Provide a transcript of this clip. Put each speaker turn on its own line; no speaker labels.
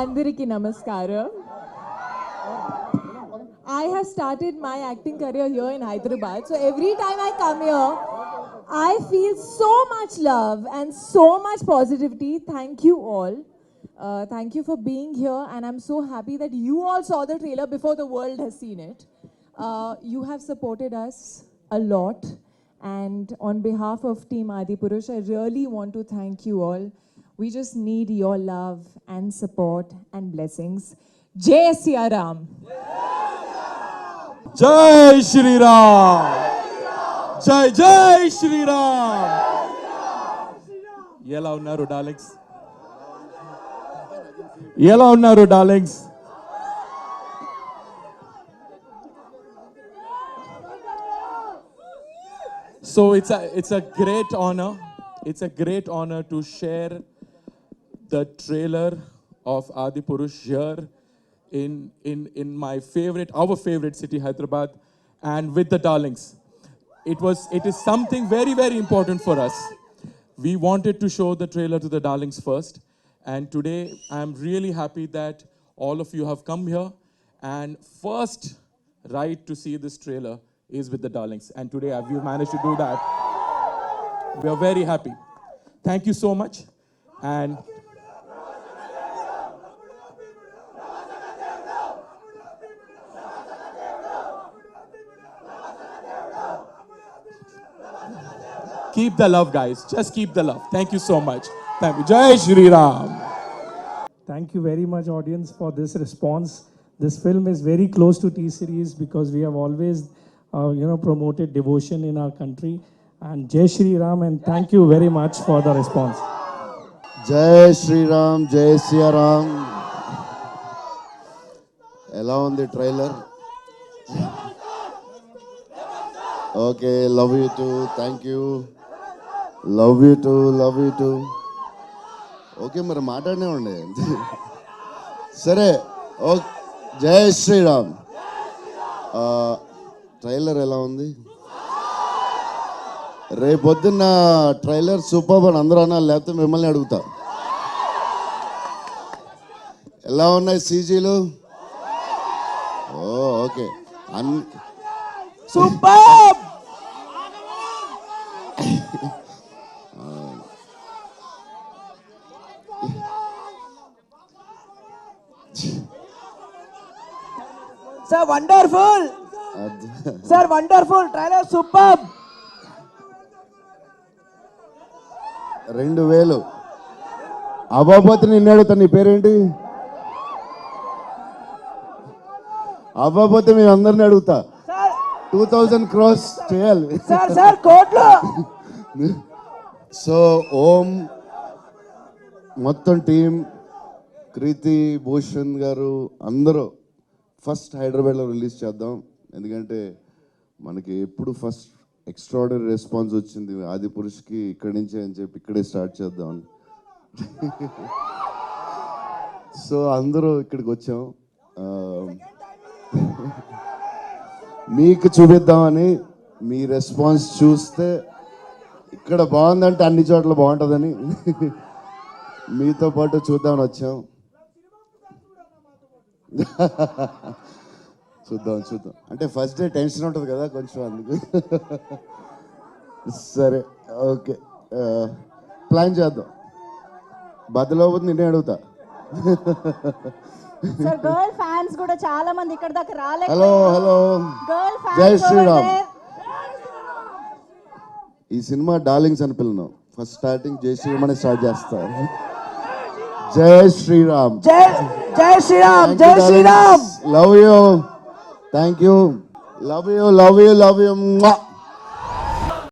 Andariki Namaskaram. I have started my acting career here in Hyderabad. So every time I come here, I feel so much love and so much positivity. Thank you all. Uh, thank you for being here, and I'm so happy that you all saw the trailer before the world has seen it. Uh, you have supported us a lot, and on behalf of Team Adipurush, I really want to thank you all. We just need your love and support and blessings. Jai Siya Ram.
జై శ్రీరామ్ జై జై శ్రీరామ్ ఎలా ఉన్నారు darlings ఎలా ఉన్నారు darlings So it's a it's a great honor. It's a great honor to share the trailer of Adi Purush here in, in, in my favorite, our favorite city, Hyderabad, and with the darlings. It was it is something very, very important for us. We wanted to show the trailer to the darlings first, and today I'm really happy that all of you have come here. And first right to see this trailer is with the darlings. And today you managed to do that? We are very happy. Thank you so much. And keep the love, guys. Just keep the love. Thank you so much. Thank you. Jai Shri Ram.
Thank you very much, audience, for this response. This film is very close to T series because we have always, uh, you know, promoted devotion in our country. And Jai Shri Ram, and thank you very much for the response.
జై శ్రీరామ్ జై సియారామ్ ఎలా ఉంది trailer okay love you to thank you Love you too love you too okay మరి మాట్లాడనే ఉండే సరే ఓ జై Sriram. Trailer ఎలా ఉంది? రేపొద్దున్న ట్రైలర్ సూపర్ అని అందరూ అన్నారు లేకపోతే మిమ్మల్ని అడుగుతా. ఎలా ఉన్నాయి సీజీలు? Oh okay. అన్
super!
Sir wonderful sir wonderful trailer super
రెండు వేలు. అవ్వబోతు నిన్నాడు తన నీ పేరేంటి? అవ్వబోతే మేము అందరిని అడుగుతా. టూ థౌజండ్ క్రోస్ చేయాలి.
సార్
సో ఓం మొత్తం టీం క్రీతి భూషణ్ గారు అందరూ ఫస్ట్ హైదరాబాద్లో రిలీజ్ చేద్దాం. ఎందుకంటే మనకి ఎప్పుడు ఫస్ట్ ఎక్స్ట్రాడనరీ రెస్పాన్స్ వచ్చింది. ఆది పురుష్కి ఇక్కడి నుంచే అని చెప్పి ఇక్కడే స్టార్ట్ చేద్దాం. సో అందరూ ఇక్కడికి వచ్చాం. మీకు చూపిద్దామని మీ రెస్పాన్స్ చూస్తే ఇక్కడ బాగుందంటే అన్ని చోట్ల బాగుంటుందని మీతో పాటు చూద్దామని వచ్చాం. చూద్దాం చూద్దాం. అంటే ఫస్ట్ డే టెన్షన్ ఉంటుంది కదా కొంచెం అందుకు. సరే ఓకే. ప్లాన్ చేద్దాం. బద్దలో నిన్నే అడుగుతా.
సార్ గర్ల్ ఫ్యాన్స్ కూడా చాలా మంది ఇక్కడ దాకా రాలేదు
హలో హలో
గర్ల్
జై శ్రీరామ్. ఈ సినిమా డార్లింగ్స్ అని పిల్లను ఫస్ట్ స్టార్టింగ్ జై శ్రీరామ్ అని స్టార్ట్ చేస్తా జై శ్రీరామ్
జై జై శ్రీరామ్ జై Sriram
love you thank you love you love you love you